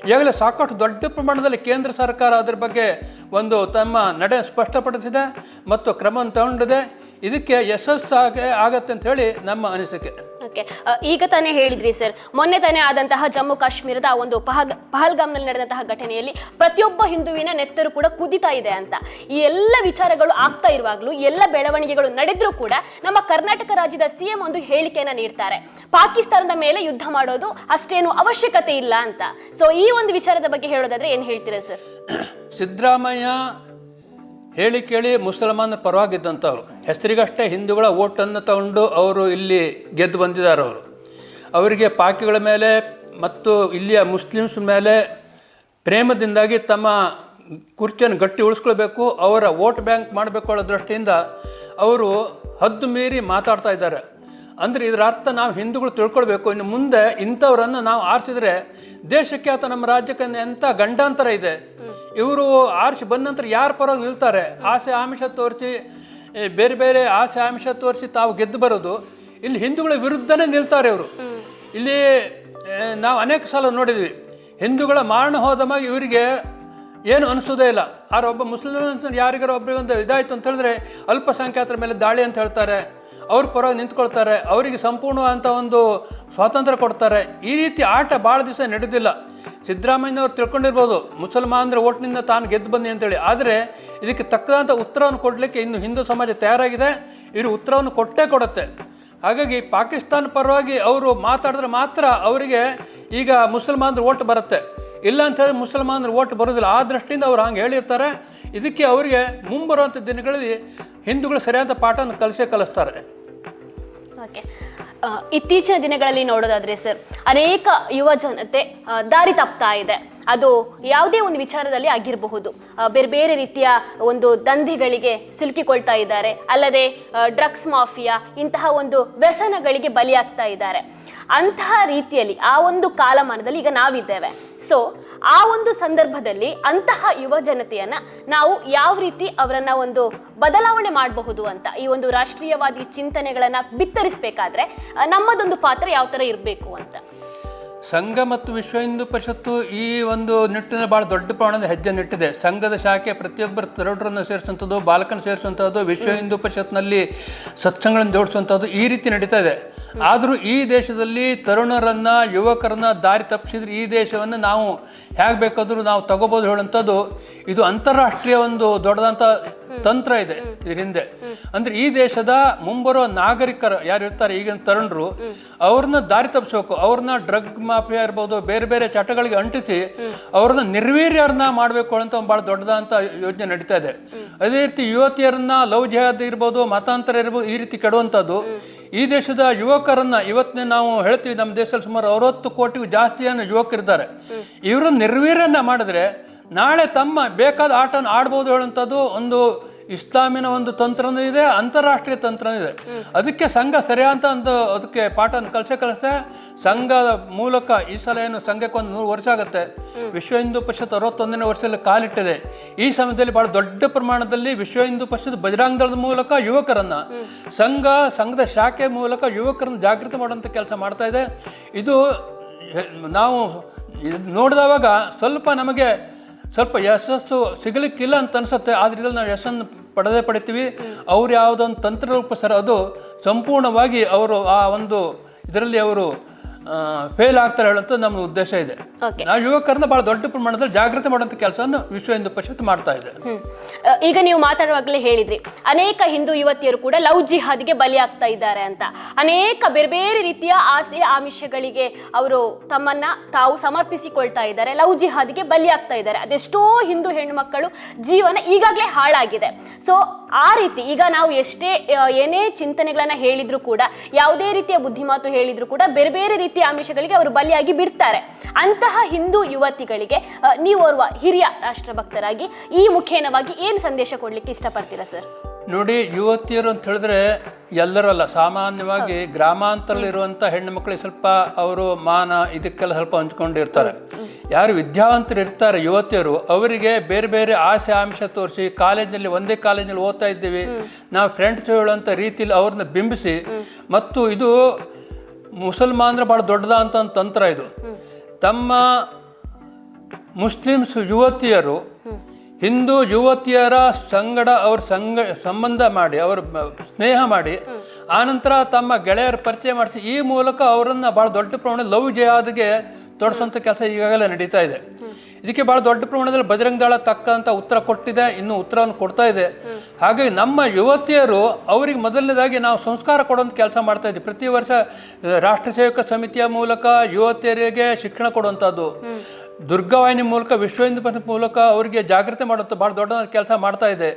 ಈಗಲೇ ಸಾಕಷ್ಟು ದೊಡ್ಡ ಪ್ರಮಾಣದಲ್ಲಿ ಕೇಂದ್ರ ಸರ್ಕಾರ ಅದರ ಬಗ್ಗೆ ಒಂದು ತಮ್ಮ ನಡೆ ಸ್ಪಷ್ಟಪಡಿಸಿದೆ ಮತ್ತು ಕ್ರಮವನ್ನು ತಗೊಂಡಿದೆ. ಇದಕ್ಕೆ ಯಶಸ್ಸಾಗೆ ಆಗತ್ತೆ ಅಂತ ಹೇಳಿ ನಮ್ಮ ಅನಿಸಿಕೆ. ಈಗ ತಾನೇ ಹೇಳಿದ್ರಿ ಸರ್, ಮೊನ್ನೆ ತಾನೇ ಆದಂತಹ ಜಮ್ಮು ಕಾಶ್ಮೀರದ ಒಂದು ಪಹಲ್, ಪಹಲ್ಗಾಮ್ನಲ್ಲಿ ನಡೆದಂತಹ ಘಟನೆಯಲ್ಲಿ ಪ್ರತಿಯೊಬ್ಬ ಹಿಂದುವಿನ ನೆತ್ತರು ಕೂಡ ಕುದಿತಾ ಇದೆ ಅಂತ. ಈ ಎಲ್ಲ ವಿಚಾರಗಳು ಆಗ್ತಾ ಇರುವಾಗಲೂ, ಎಲ್ಲ ಬೆಳವಣಿಗೆಗಳು ನಡೆದ್ರೂ ಕೂಡ ನಮ್ಮ ಕರ್ನಾಟಕ ರಾಜ್ಯದ ಸಿಎಂ ಒಂದು ಹೇಳಿಕೆಯನ್ನ ನೀಡ್ತಾರೆ. ಪಾಕಿಸ್ತಾನದ ಮೇಲೆ ಯುದ್ಧ ಮಾಡೋದು ಅಷ್ಟೇನು ಅವಶ್ಯಕತೆ ಇಲ್ಲ ಅಂತ. ಸೊ ಈ ಒಂದು ವಿಚಾರದ ಬಗ್ಗೆ ಹೇಳೋದಾದ್ರೆ ಏನ್ ಹೇಳ್ತೀರಾ ಸರ್? ಸಿದ್ದರಾಮಯ್ಯ ಹೇಳಿ ಕೇಳಿ ಮುಸಲ್ಮಾನರ ಪರವಾಗಿದ್ದಂಥವ್ರು. ಹೆಸರಿಗಷ್ಟೇ ಹಿಂದೂಗಳ ಓಟನ್ನು ತಗೊಂಡು ಅವರು ಇಲ್ಲಿ ಗೆದ್ದು ಬಂದಿದ್ದಾರೆ ಅವರು. ಅವರಿಗೆ ಪಾಕಿಗಳ ಮೇಲೆ ಮತ್ತು ಇಲ್ಲಿಯ ಮುಸ್ಲಿಮ್ಸ್ ಮೇಲೆ ಪ್ರೇಮದಿಂದಾಗಿ ತಮ್ಮ ಕುರ್ಚಿಯನ್ನು ಗಟ್ಟಿ ಉಳಿಸ್ಕೊಳ್ಬೇಕು, ಅವರ ವೋಟ್ ಬ್ಯಾಂಕ್ ಮಾಡಬೇಕು ಅನ್ನೋ ದೃಷ್ಟಿಯಿಂದ ಅವರು ಹದ್ದು ಮೀರಿ ಮಾತಾಡ್ತಾ ಇದ್ದಾರೆ. ಅಂದರೆ ಇದರ ಅರ್ಥ ನಾವು ಹಿಂದೂಗಳು ತಿಳ್ಕೊಳ್ಬೇಕು. ಇನ್ನು ಮುಂದೆ ಇಂಥವರನ್ನು ನಾವು ಆರಿಸಿದರೆ ದೇಶಕ್ಕೆ ಅಥವಾ ನಮ್ಮ ರಾಜ್ಯಕ್ಕೆ ಎಂಥ ಗಂಡಾಂತರ ಇದೆ. ಇವರು ಆರಿಸಿ ಬಂದ ನಂತರ ಯಾರು ಪರವಾಗಿ ನಿಲ್ತಾರೆ? ಆಸೆ ಆಮಿಷ ತೋರಿಸಿ ಬೇರೆ ಬೇರೆ ಆಸೆ ಆಮಿಷ ತೋರಿಸಿ ತಾವು ಗೆದ್ದು ಬರೋದು, ಇಲ್ಲಿ ಹಿಂದೂಗಳ ವಿರುದ್ಧನೇ ನಿಲ್ತಾರೆ ಇವರು. ಇಲ್ಲಿ ನಾವು ಅನೇಕ ಸಲ ನೋಡಿದ್ವಿ. ಹಿಂದೂಗಳ ಮಾರಣ ಹೋದಮಾಗ ಇವರಿಗೆ ಏನು ಅನಿಸೋದೇ ಇಲ್ಲ. ಆದ್ರೆ ಒಬ್ಬ ಮುಸ್ಲಿಮ್ ಯಾರಿಗಾರ ಒಬ್ಬರಿಗೆ ಒಂದು ಇದಾಯ್ತು ಅಂತ ಹೇಳಿದ್ರೆ ಅಲ್ಪಸಂಖ್ಯಾತರ ಮೇಲೆ ದಾಳಿ ಅಂತ ಹೇಳ್ತಾರೆ. ಅವ್ರ ಪರವಾಗಿ ನಿಂತ್ಕೊಳ್ತಾರೆ. ಅವರಿಗೆ ಸಂಪೂರ್ಣವಾದಂಥ ಒಂದು ಸ್ವಾತಂತ್ರ್ಯ ಕೊಡ್ತಾರೆ. ಈ ರೀತಿ ಆಟ ಭಾಳ ದಿವಸ ನಡೆದಿಲ್ಲ. ಸಿದ್ದರಾಮಯ್ಯನವ್ರು ತಿಳ್ಕೊಂಡಿರ್ಬೋದು ಮುಸಲ್ಮಾನರ ಓಟ್ನಿಂದ ತಾನು ಗೆದ್ದು ಬಂದಿ ಅಂತೇಳಿ. ಆದರೆ ಇದಕ್ಕೆ ತಕ್ಕದಂಥ ಉತ್ತರವನ್ನು ಕೊಡಲಿಕ್ಕೆ ಇನ್ನು ಹಿಂದೂ ಸಮಾಜ ತಯಾರಾಗಿದೆ. ಇವರು ಉತ್ತರವನ್ನು ಕೊಟ್ಟೇ ಕೊಡುತ್ತೆ. ಹಾಗಾಗಿ ಪಾಕಿಸ್ತಾನ ಪರವಾಗಿ ಅವರು ಮಾತಾಡಿದ್ರೆ ಮಾತ್ರ ಅವರಿಗೆ ಈಗ ಮುಸಲ್ಮಾನರು ಓಟ್ ಬರುತ್ತೆ. ಇಲ್ಲ ಅಂತ ಹೇಳಿ ಮುಸಲ್ಮಾನರ ಓಟ್ ಬರೋದಿಲ್ಲ ಆ ದೃಷ್ಟಿಯಿಂದ ಅವ್ರು ಹಂಗೆ ಹೇಳಿರ್ತಾರೆ. ಇದಕ್ಕೆ ಅವರಿಗೆ ಮುಂಬರುವಂಥ ದಿನಗಳಲ್ಲಿ ಹಿಂದೂಗಳು ಸರಿಯಾದ ಪಾಠವನ್ನು ಕಲಿಸೇ ಕಲಿಸ್ತಾರೆ. ಓಕೆ ಇತ್ತೀಚಿನ ದಿನಗಳಲ್ಲಿ ನೋಡೋದಾದ್ರೆ ಸರ್, ಅನೇಕ ಯುವ ಜನತೆ ದಾರಿ ತಪ್ತಾ ಇದೆ. ಅದು ಯಾವುದೇ ಒಂದು ವಿಚಾರದಲ್ಲಿ ಆಗಿರಬಹುದು. ಬೇರೆ ಬೇರೆ ರೀತಿಯ ಒಂದು ದಂಧೆಗಳಿಗೆ ಸಿಲುಕಿಕೊಳ್ತಾ ಇದ್ದಾರೆ. ಅಲ್ಲದೆ ಡ್ರಗ್ಸ್ ಮಾಫಿಯಾ, ಇಂತಹ ಒಂದು ವ್ಯಸನಗಳಿಗೆ ಬಲಿಯಾಗ್ತಾ ಇದ್ದಾರೆ. ಅಂತಹ ರೀತಿಯಲ್ಲಿ ಆ ಒಂದು ಕಾಲಮಾನದಲ್ಲಿ ಈಗ ನಾವಿದ್ದೇವೆ. ಸೊ ಆ ಒಂದು ಸಂದರ್ಭದಲ್ಲಿ ಅಂತಹ ಯುವ ಜನತೆಯನ್ನ ನಾವು ಯಾವ ರೀತಿ ಅವರನ್ನ ಒಂದು ಬದಲಾವಣೆ ಮಾಡಬಹುದು ಅಂತ ಈ ಒಂದು ರಾಷ್ಟ್ರೀಯವಾದಿ ಚಿಂತನೆಗಳನ್ನ ಬಿತ್ತರಿಸಬೇಕಾದ್ರೆ ನಮ್ಮದೊಂದು ಪಾತ್ರ ಯಾವ ತರ ಇರಬೇಕು ಅಂತ? ಸಂಘ ಮತ್ತು ವಿಶ್ವ ಹಿಂದೂ ಪರಿಷತ್ತು ಈ ಒಂದು ನಿಟ್ಟಿನ ಭಾಳ ದೊಡ್ಡ ಪ್ರಮಾಣದ ಹೆಜ್ಜೆ ನಿಟ್ಟಿದೆ. ಸಂಘದ ಶಾಖೆ ಪ್ರತಿಯೊಬ್ಬರ ತರೋಡರನ್ನು ಸೇರಿಸುವಂಥದ್ದು, ಬಾಲಕನ ಸೇರಿಸುವಂಥದ್ದು, ವಿಶ್ವ ಹಿಂದೂ ಪರಿಷತ್ನಲ್ಲಿ ಸತ್ಸಂಗಗಳನ್ನು ಜೋಡಿಸುವಂಥದ್ದು ಈ ರೀತಿ ನಡೀತಾ ಇದೆ. ಆದರೂ ಈ ದೇಶದಲ್ಲಿ ತರುಣರನ್ನು ಯುವಕರನ್ನ ದಾರಿ ತಪ್ಪಿಸಿದ್ರೆ ಈ ದೇಶವನ್ನು ನಾವು ಹೇಗೆ ಬೇಕಾದರೂ ನಾವು ತಗೋಬೋದು ಹೇಳುವಂಥದ್ದು ಇದು ಅಂತಾರಾಷ್ಟ್ರೀಯ ಒಂದು ದೊಡ್ಡದಂಥ ತಂತ್ರ ಇದೆ ಇದ್ರ ಹಿಂದೆ. ಅಂದ್ರೆ ಈ ದೇಶದ ಮುಂಬರೋ ನಾಗರಿಕರು ಯಾರು ಇರ್ತಾರೆ ಈಗಿನ ತರುಣರು ಅವ್ರನ್ನ ದಾರಿ ತಪ್ಪಿಸ್ಬೇಕು ಅವ್ರನ್ನ ಡ್ರಗ್ ಮಾಫಿಯಾ ಇರ್ಬೋದು ಬೇರೆ ಬೇರೆ ಚಟಗಳಿಗೆ ಅಂಟಿಸಿ ಅವ್ರನ್ನ ನಿರ್ವೀರ್ಯರನ್ನ ಮಾಡಬೇಕು ಅಂತ ಒಂದು ಭಾಳ ದೊಡ್ಡದಂತ ಯೋಜನೆ ನಡೀತಾ ಇದೆ. ಅದೇ ರೀತಿ ಯುವತಿಯರನ್ನ ಲವ್ ಜಿಹಾದ್ ಇರ್ಬೋದು ಮತಾಂತರ ಇರ್ಬೋದು ಈ ರೀತಿ ಕೆಡುವಂಥದ್ದು. ಈ ದೇಶದ ಯುವಕರನ್ನ ಇವತ್ತಿನ ನಾವು ಹೇಳ್ತೀವಿ ನಮ್ಮ ದೇಶದಲ್ಲಿ ಸುಮಾರು ಅರವತ್ತು ಕೋಟಿಗೂ ಜಾಸ್ತಿ ಜನ ಯುವಕರಿದ್ದಾರೆ. ಇವರು ನಿರ್ವೀರ್ಯನ ಮಾಡಿದ್ರೆ ನಾಳೆ ತಮ್ಮ ಬೇಕಾದ ಆಟನ ಆಡ್ಬೋದು ಹೇಳುವಂಥದ್ದು ಒಂದು ಇಸ್ಲಾಮಿನ ಒಂದು ತಂತ್ರನೂ ಇದೆ, ಅಂತಾರಾಷ್ಟ್ರೀಯ ತಂತ್ರನೂ ಇದೆ. ಅದಕ್ಕೆ ಸಂಘ ಸರಿಯಾದ ಒಂದು ಅದಕ್ಕೆ ಪಾಠನ ಕಲಿಸೇ ಕಲಿಸ್ತೆ ಸಂಘದ ಮೂಲಕ ಈ ಸಲ ಏನು ಸಂಘಕ್ಕೆ ಒಂದು ನೂರು ವರ್ಷ ಆಗುತ್ತೆ. ವಿಶ್ವ ಹಿಂದೂ ಪರಿಷತ್ ಅರವತ್ತೊಂದನೇ ವರ್ಷದಲ್ಲಿ ಕಾಲಿಟ್ಟಿದೆ. ಈ ಸಮಯದಲ್ಲಿ ಬಹಳ ದೊಡ್ಡ ಪ್ರಮಾಣದಲ್ಲಿ ವಿಶ್ವ ಹಿಂದೂ ಪರಿಷತ್ ಬಜರಂಗ ಮೂಲಕ ಯುವಕರನ್ನು, ಸಂಘ, ಸಂಘದ ಶಾಖೆ ಮೂಲಕ ಯುವಕರನ್ನು ಜಾಗೃತಿ ಮಾಡುವಂಥ ಕೆಲಸ ಮಾಡ್ತಾ ಇದೆ. ಇದು, ನಾವು ನೋಡಿದಾಗ ಸ್ವಲ್ಪ ನಮಗೆ ಸ್ವಲ್ಪ ಯಶಸ್ಸು ಸಿಗಲಿಕ್ಕಿಲ್ಲ ಅಂತ ಅನ್ಸುತ್ತೆ, ಆದ್ರೆ ಇದ್ರಲ್ಲಿ ನಾವು ಯಶಸ್ಸನ್ನು ಪಡೆದೇ ಪಡಿತೀವಿ. ಅವ್ರು ಯಾವುದೊಂದು ತಂತ್ರರೂಪ ಸರ್, ಅದು ಸಂಪೂರ್ಣವಾಗಿ ಅವರು ಆ ಒಂದು ಇದರಲ್ಲಿ ಅವರು ಫೇಲ್ ಆಗ್ತಾರೆ ಹೇಳುವಂತ ನಮ್ಮ ಉದ್ದೇಶ ಇದೆ. ನಾವು ಯುವಕರನ್ನ ಬಹಳ ದೊಡ್ಡ ಪ್ರಮಾಣದಲ್ಲಿ ಜಾಗೃತಿ ಮಾಡುವಂತ ಕೆಲಸವನ್ನು ವಿಶ್ವ ಹಿಂದೂ ಪರಿಷತ್ ಮಾಡ್ತಾ ಇದೆ. ಈಗ ನೀವು ಮಾತಾಡುವಾಗಲೇ ಹೇಳಿದ್ರಿ ಅನೇಕ ಹಿಂದೂ ಯುವತಿಯರು ಕೂಡ ಲವ್ ಜಿಹಾದ್ಗೆ ಬಲಿಯಾಗ್ತಾ ಇದ್ದಾರೆ ಅಂತ. ಅನೇಕ ಬೇರೆ ಬೇರೆ ರೀತಿಯ ಆಸೆ ಆಮಿಷಗಳಿಗೆ ಅವರು ತಮ್ಮನ್ನ ತಾವು ಸಮರ್ಪಿಸಿಕೊಳ್ತಾ ಇದ್ದಾರೆ ಲವ್ ಜಿಹಾದ್ಗೆ ಬಲಿಯಾಗ್ತಾ ಇದ್ದಾರೆ. ಅದೆಷ್ಟೋ ಹಿಂದೂ ಹೆಣ್ಮಕ್ಕಳು ಜೀವನ ಈಗಾಗಲೇ ಹಾಳಾಗಿದೆ. ಸೊ ಆ ರೀತಿ ಈಗ ನಾವು ಎಷ್ಟೇ ಏನೇ ಚಿಂತನೆಗಳನ್ನ ಹೇಳಿದ್ರು ಕೂಡ ಯಾವುದೇ ರೀತಿಯ ಬುದ್ಧಿಮಾತು ಹೇಳಿದ್ರು ಕೂಡ ಬೇರೆ ಬೇರೆ ರೀತಿಯ ಆಮಿಷಗಳಿಗೆ ಅವರು ಬಲಿಯಾಗಿ ಬಿಡ್ತಾರೆ. ಅಂತಹ ಹಿಂದೂ ಯುವತಿಗಳಿಗೆ ನೀವೋರ್ವ ನೀವು ಓರ್ವ ಹಿರಿಯ ರಾಷ್ಟ್ರಭಕ್ತರಾಗಿ ಈ ಮುಖೇನವಾಗಿ ಏನು ಸಂದೇಶ ಕೊಡಲಿಕ್ಕೆ ಇಷ್ಟಪಡ್ತೀರಾ ಸರ್? ನೋಡಿ ಯುವತಿಯರು ಅಂತ ಹೇಳಿದ್ರೆ ಎಲ್ಲರಲ್ಲ ಸಾಮಾನ್ಯವಾಗಿ ಗ್ರಾಮಾಂತರಲ್ಲಿರುವಂಥ ಹೆಣ್ಣು ಮಕ್ಕಳಿಗೆ ಸ್ವಲ್ಪ ಅವರು ಮಾನ ಇದಕ್ಕೆಲ್ಲ ಸ್ವಲ್ಪ ಹಂಚ್ಕೊಂಡಿರ್ತಾರೆ. ಯಾರು ವಿದ್ಯಾವಂತರು ಇರ್ತಾರೆ ಯುವತಿಯರು ಅವರಿಗೆ ಬೇರೆ ಬೇರೆ ಆಸೆ ಆಂಶ ತೋರಿಸಿ ಕಾಲೇಜಿನಲ್ಲಿ ಒಂದೇ ಕಾಲೇಜಿನಲ್ಲಿ ಓದ್ತಾ ಇದ್ದೀವಿ. ನಾವು ಫ್ರೆಂಡ್ಸ್ ಹೇಳುವಂಥ ರೀತಿಯಲ್ಲಿ ಅವ್ರನ್ನ ಬಿಂಬಿಸಿ ಮತ್ತು ಇದು ಮುಸಲ್ಮಾನರ ಭಾಳ ದೊಡ್ಡದಂತ ತಂತ್ರ ಇದು. ತಮ್ಮ ಮುಸ್ಲಿಮ್ಸ್ ಯುವತಿಯರು ಹಿಂದೂ ಯುವತಿಯರ ಸಂಗಡ ಅವ್ರ ಸಂಗ, ಸಂಬಂಧ ಮಾಡಿ, ಅವ್ರ ಸ್ನೇಹ ಮಾಡಿ ಆನಂತರ ತಮ್ಮ ಗೆಳೆಯರ ಪರಿಚಯ ಮಾಡಿಸಿ ಈ ಮೂಲಕ ಅವರನ್ನು ಭಾಳ ದೊಡ್ಡ ಪ್ರಮಾಣದಲ್ಲಿ ಲವ್ ಜಯಾದ್ಗೆ ತೊಡಸೋಂಥ ಕೆಲಸ ಈಗಾಗಲೇ ನಡೀತಾ ಇದೆ. ಇದಕ್ಕೆ ಬಹಳ ದೊಡ್ಡ ಪ್ರಮಾಣದಲ್ಲಿ ಬಜರಂಗ ದಳ ತಕ್ಕಂಥ ಉತ್ತರ ಕೊಟ್ಟಿದೆ, ಇನ್ನು ಉತ್ತರವನ್ನು ಕೊಡ್ತಾ ಇದೆ. ಹಾಗಾಗಿ ನಮ್ಮ ಯುವತಿಯರು ಅವರಿಗೆ ಮೊದಲನೇದಾಗಿ ನಾವು ಸಂಸ್ಕಾರ ಕೊಡುವಂಥ ಕೆಲಸ ಮಾಡ್ತಾ ಇದ್ದೀವಿ. ಪ್ರತಿ ವರ್ಷ ರಾಷ್ಟ್ರ ಸೇವಕ ಸಮಿತಿಯ ಮೂಲಕ ಯುವತಿಯರಿಗೆ ಶಿಕ್ಷಣ ಕೊಡುವಂಥದ್ದು ದುರ್ಗವಾಹಿನಿ ಮೂಲಕ ವಿಶ್ವ ಹಿಂದೂ ಮೂಲಕ ಅವರಿಗೆ ಜಾಗೃತಿ ಮಾಡುವಂಥ ಭಾಳ ದೊಡ್ಡ ಕೆಲಸ ಮಾಡ್ತಾ ಇದೆ.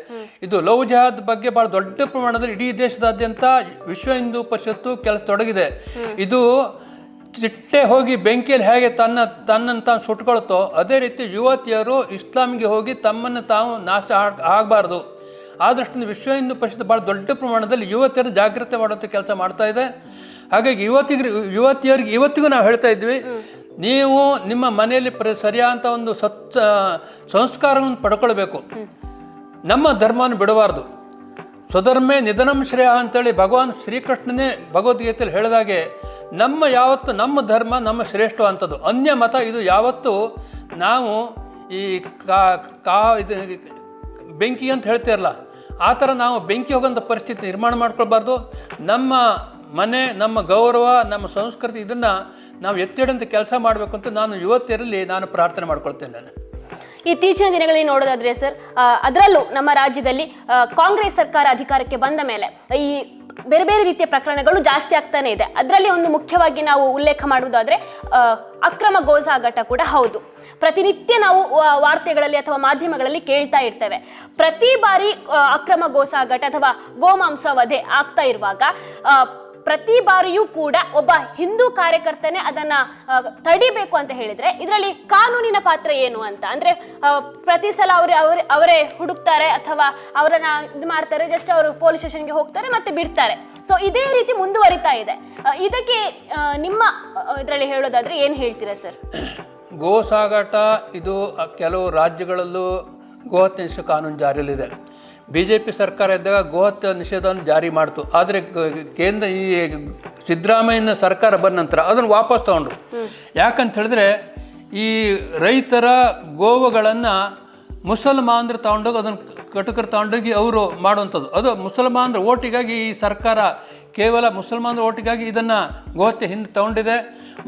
ಇದು ಲವ್ ಜಹಾದ್ ಬಗ್ಗೆ ಭಾಳ ದೊಡ್ಡ ಪ್ರಮಾಣದಲ್ಲಿ ಇಡೀ ದೇಶದಾದ್ಯಂತ ವಿಶ್ವ ಹಿಂದೂ ಪರಿಷತ್ತು ಕೆಲಸ ತೊಡಗಿದೆ. ಇದು ಚಿಟ್ಟೆ ಹೋಗಿ ಬೆಂಕಿಯಲ್ಲಿ ಹೇಗೆ ತನ್ನ ತನ್ನನ್ನು ತಾನು ಸುಟ್ಕೊಳ್ತೋ, ಅದೇ ರೀತಿ ಯುವತಿಯರು ಇಸ್ಲಾಮಿಗೆ ಹೋಗಿ ತಮ್ಮನ್ನು ತಾವು ನಾಶ ಆಗಬಾರ್ದು. ಆದಷ್ಟು ವಿಶ್ವ ಹಿಂದೂ ಪರಿಷತ್ ಭಾಳ ದೊಡ್ಡ ಪ್ರಮಾಣದಲ್ಲಿ ಯುವತಿಯರು ಜಾಗೃತಿ ಮಾಡುವಂಥ ಕೆಲಸ ಮಾಡ್ತಾ ಇದೆ. ಹಾಗಾಗಿ ಯುವತಿಗೆ ಯುವತಿಯರಿಗೆ, ಇವತ್ತಿಗೂ ನಾವು ಹೇಳ್ತಾ ಇದ್ವಿ, ನೀವು ನಿಮ್ಮ ಮನೆಯಲ್ಲಿ ಪ್ರ ಸರಿಯಾದಂಥ ಒಂದು ಸತ್ ಸಂಸ್ಕಾರವನ್ನು ಪಡ್ಕೊಳ್ಬೇಕು. ನಮ್ಮ ಧರ್ಮವನ್ನು ಬಿಡಬಾರ್ದು. ಸ್ವಧರ್ಮೇ ನಿಧನಂ ಶ್ರೇಯ ಅಂತೇಳಿ ಭಗವಾನ್ ಶ್ರೀಕೃಷ್ಣನೇ ಭಗವದ್ಗೀತೆಯಲ್ಲಿ ಹೇಳಿದಾಗೆ ನಮ್ಮ ಯಾವತ್ತು ನಮ್ಮ ಧರ್ಮ, ನಮ್ಮ ಶ್ರೇಷ್ಠ ಅಂಥದ್ದು. ಅನ್ಯ ಮತ ಇದು ಯಾವತ್ತು ನಾವು ಈ ಕಾ ಕಾ, ಇದು ಬೆಂಕಿ ಅಂತ ಹೇಳ್ತಿರಲ್ಲ, ಆ ಥರ ನಾವು ಬೆಂಕಿ ಹೋಗೋಂಥ ಪರಿಸ್ಥಿತಿ ನಿರ್ಮಾಣ ಮಾಡ್ಕೊಳ್ಬಾರ್ದು. ನಮ್ಮ ಮನೆ, ನಮ್ಮ ಗೌರವ, ನಮ್ಮ ಸಂಸ್ಕೃತಿ ಇದನ್ನು ನಾವು ಎತ್ತಿಡಂಥ ಕೆಲಸ ಮಾಡಬೇಕು ಅಂತ ನಾನು ಯುವತಿಯರಲ್ಲಿ ನಾನು ಪ್ರಾರ್ಥನೆ ಮಾಡ್ಕೊಳ್ತೇನೆ ನಾನು. ಇತ್ತೀಚಿನ ದಿನಗಳಲ್ಲಿ ನೋಡೋದಾದ್ರೆ ಸರ್ ಅದರಲ್ಲೂ ನಮ್ಮ ರಾಜ್ಯದಲ್ಲಿ ಕಾಂಗ್ರೆಸ್ ಸರ್ಕಾರ ಅಧಿಕಾರಕ್ಕೆ ಬಂದ ಮೇಲೆ, ಈ ಬೇರೆ ಬೇರೆ ರೀತಿಯ ಪ್ರಕರಣಗಳು ಜಾಸ್ತಿ ಆಗ್ತಾನೆ ಇದೆ. ಅದರಲ್ಲಿ ಒಂದು ಮುಖ್ಯವಾಗಿ ನಾವು ಉಲ್ಲೇಖ ಮಾಡುವುದಾದ್ರೆ ಅಕ್ರಮ ಗೋಸಾಗಾಟ ಕೂಡ ಹೌದು. ಪ್ರತಿನಿತ್ಯ ನಾವು ವಾರ್ತೆಗಳಲ್ಲಿ ಅಥವಾ ಮಾಧ್ಯಮಗಳಲ್ಲಿ ಕೇಳ್ತಾ ಇರ್ತೇವೆ. ಪ್ರತಿ ಬಾರಿ ಅಕ್ರಮ ಗೋಸಾಗಟ ಅಥವಾ ಗೋಮಾಂಸ ವಧೆ ಆಗ್ತಾ ಇರುವಾಗ ಪ್ರತಿ ಬಾರಿಯೂ ಕೂಡ ಒಬ್ಬ ಹಿಂದೂ ಕಾರ್ಯಕರ್ತನೆ ಅದನ್ನ ತಡಿಬೇಕು ಅಂತ ಹೇಳಿದ್ರೆ ಇದರಲ್ಲಿ ಕಾನೂನಿನ ಪಾತ್ರ ಏನು ಅಂತ? ಅಂದ್ರೆ ಪ್ರತಿ ಸಲ ಅವ್ರು, ಅವರೇ ಅವರೇ ಹುಡುಕ್ತಾರೆ ಅಥವಾ ಅವರನ್ನ ಇದು ಮಾಡ್ತಾರೆ ಜಸ್ಟ್ ಅವರು ಪೊಲೀಸ್ ಸ್ಟೇಷನ್ಗೆ ಹೋಗ್ತಾರೆ ಮತ್ತೆ ಬಿಡ್ತಾರೆ. ಸೊ ಇದೇ ರೀತಿ ಮುಂದುವರಿತಾ ಇದೆ. ಇದಕ್ಕೆ ನಿಮ್ಮ ಇದರಲ್ಲಿ ಹೇಳೋದಾದ್ರೆ ಏನ್ ಹೇಳ್ತೀರಾ ಸರ್? ಗೋ ಸಾಗಾಟ ಇದು ಕೆಲವು ರಾಜ್ಯಗಳಲ್ಲೂ ಗೋ ಹತ್ಯೆ ಕಾನೂನು ಜಾರಿಯಲ್ಲಿದೆ. ಬಿ ಜೆ ಪಿ ಸರ್ಕಾರ ಇದ್ದಾಗ ಗೋಹತ್ಯೆ ನಿಷೇಧವನ್ನು ಜಾರಿ ಮಾಡ್ತು. ಆದರೆ ಕೇಂದ್ರ ಈ ಸಿದ್ದರಾಮಯ್ಯನ ಸರ್ಕಾರ ಬಂದ ನಂತರ ಅದನ್ನು ವಾಪಸ್ ತಗೊಂಡ್ರು. ಯಾಕಂತ ಹೇಳಿದ್ರೆ ಈ ರೈತರ ಗೋವುಗಳನ್ನು ಮುಸಲ್ಮಾನರು ತಗೊಂಡೋಗಿ ಅದನ್ನು ಕಟಕರು ತಗೊಂಡೋಗಿ ಅವರು ಮಾಡುವಂಥದ್ದು. ಅದು ಮುಸಲ್ಮಾನರ ಓಟಿಗಾಗಿ ಈ ಸರ್ಕಾರ ಕೇವಲ ಮುಸಲ್ಮಾನರ ಓಟಿಗಾಗಿ ಇದನ್ನು ಗೋಹತ್ಯೆ ಹಿಂದೆ ತಗೊಂಡಿದೆ.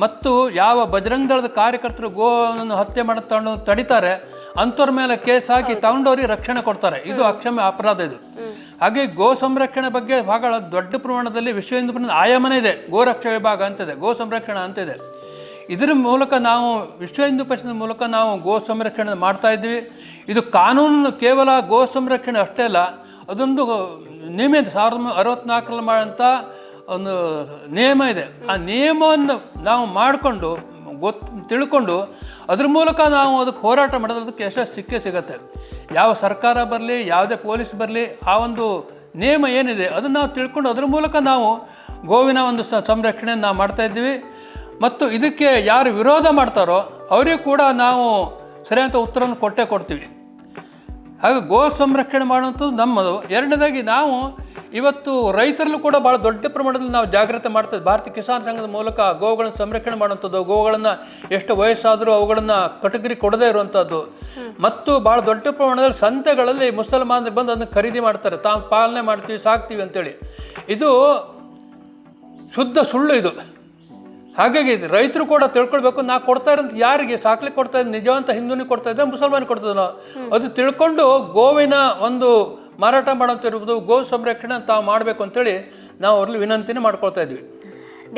ಮತ್ತು ಯಾವ ಬಜರಂಗ ದಳದ ಕಾರ್ಯಕರ್ತರು ಗೋವನ್ನು ಹತ್ಯೆ ಮಾಡೋದು ತಗೊಂಡು ತಡಿತಾರೆ ಅಂಥವ್ರ ಮೇಲೆ ಕೇಸ್ ಹಾಕಿ ತಗೊಂಡವ್ರಿಗೆ ರಕ್ಷಣೆ ಕೊಡ್ತಾರೆ. ಇದು ಅಕ್ಷಮ್ಯ ಅಪರಾಧ ಇದು. ಹಾಗೆ ಗೋ ಸಂರಕ್ಷಣೆ ಬಗ್ಗೆ ಬಹಳ ದೊಡ್ಡ ಪ್ರಮಾಣದಲ್ಲಿ ವಿಶ್ವ ಹಿಂದೂ ಪರಿಷತ್ ಆಯಾಮನೇ ಇದೆ. ಗೋರಕ್ಷಾ ವಿಭಾಗ ಅಂತಿದೆ. ಗೋ ಸಂರಕ್ಷಣೆ ಅಂತಿದೆ. ಇದರ ಮೂಲಕ ನಾವು ವಿಶ್ವ ಹಿಂದೂ ಪರಿಷತ್ ಮೂಲಕ ನಾವು ಗೋ ಸಂರಕ್ಷಣೆ ಮಾಡ್ತಾ ಇದ್ದೀವಿ. ಇದು ಕಾನೂನು ಕೇವಲ ಗೋ ಸಂರಕ್ಷಣೆ ಅಷ್ಟೇ ಅಲ್ಲ ಅದೊಂದು ನಿಯಮ ಇದೆ. ಸಾವಿರದ ಅರವತ್ನಾಲ್ಕರಲ್ಲಿ ಮಾಡೋಂಥ ಒಂದು ನಿಯಮ ಇದೆ. ಆ ನಿಯಮವನ್ನು ನಾವು ಮಾಡಿಕೊಂಡು ಗೊತ್ತು ತಿಳ್ಕೊಂಡು ಅದ್ರ ಮೂಲಕ ನಾವು ಅದಕ್ಕೆ ಹೋರಾಟ ಮಾಡೋದಕ್ಕೆ ಯಶಸ್ಸು ಸಿಕ್ಕೇ ಸಿಗತ್ತೆ. ಯಾವ ಸರ್ಕಾರ ಬರಲಿ, ಯಾವುದೇ ಪೊಲೀಸ್ ಬರಲಿ, ಆ ಒಂದು ನಿಯಮ ಏನಿದೆ ಅದನ್ನು ನಾವು ತಿಳ್ಕೊಂಡು ಅದ್ರ ಮೂಲಕ ನಾವು ಗೋವಿನ ಒಂದು ಸಂರಕ್ಷಣೆಯನ್ನು ಸಂರಕ್ಷಣೆ ನಾವು ಮಾಡ್ತಾ ಇದ್ದೀವಿ. ಮತ್ತು ಇದಕ್ಕೆ ಯಾರು ವಿರೋಧ ಮಾಡ್ತಾರೋ ಅವರಿಗೂ ಕೂಡ ನಾವು ಸರಿಯಾದ ಉತ್ತರವನ್ನು ಕೊಟ್ಟೇ ಕೊಡ್ತೀವಿ. ಹಾಗೆ ಗೋ ಸಂರಕ್ಷಣೆ ಮಾಡುವಂಥದ್ದು ನಮ್ಮದು ಎರಡನೇದಾಗಿ ನಾವು ಇವತ್ತು ರೈತರಲ್ಲೂ ಕೂಡ ಭಾಳ ದೊಡ್ಡ ಪ್ರಮಾಣದಲ್ಲಿ ನಾವು ಜಾಗ್ರತೆ ಮಾಡ್ತೇವೆ ಭಾರತೀಯ ಕಿಸಾನ್ ಸಂಘದ ಮೂಲಕ ಗೋವುಗಳನ್ನು ಸಂರಕ್ಷಣೆ ಮಾಡುವಂಥದ್ದು, ಗೋವುಗಳನ್ನು ಎಷ್ಟು ವಯಸ್ಸಾದರೂ ಅವುಗಳನ್ನು ಕಟಗರಿ ಕೊಡದೇ ಇರುವಂಥದ್ದು. ಮತ್ತು ಭಾಳ ದೊಡ್ಡ ಪ್ರಮಾಣದಲ್ಲಿ ಸಂತೆಗಳಲ್ಲಿ ಮುಸಲ್ಮಾನರು ಬಂದು ಅದನ್ನು ಖರೀದಿ ಮಾಡ್ತಾರೆ. ತಾವು ಪಾಲನೆ ಮಾಡ್ತೀವಿ, ಸಾಕ್ತೀವಿ ಅಂತೇಳಿ. ಇದು ಶುದ್ಧ ಸುಳ್ಳು ಇದು. ಹಾಗಾಗಿ ರೈತರು ಕೂಡ ತಿಳ್ಕೊಳ್ಬೇಕು, ನಾ ಕೊಡ್ತಾ ಇರೋಂಥ ಯಾರಿಗೆ ಸಾಕ್ಲಿಕ್ಕೆ ಕೊಡ್ತಾ ಇದ್ದೆ ನಿಜವಂತ ಹಿಂದೂನಿಗೆ ಕೊಡ್ತಾ ಇದ್ದೆ ಮುಸಲ್ಮಾನ್ ಕೊಡ್ತಾ ಅದು ತಿಳ್ಕೊಂಡು ಗೋವಿನ ಒಂದು ಮಾರಾಟ ಮಾಡುವಂತಿರ್ಬೋದು ಗೋ ಸಂರಕ್ಷಣೆ ತಾವು ಮಾಡಬೇಕು ಅಂತೇಳಿ ನಾವು ಅವ್ರಲ್ಲಿ ವಿನಂತಿನೇ ಮಾಡ್ಕೊಳ್ತಾ ಇದ್ವಿ.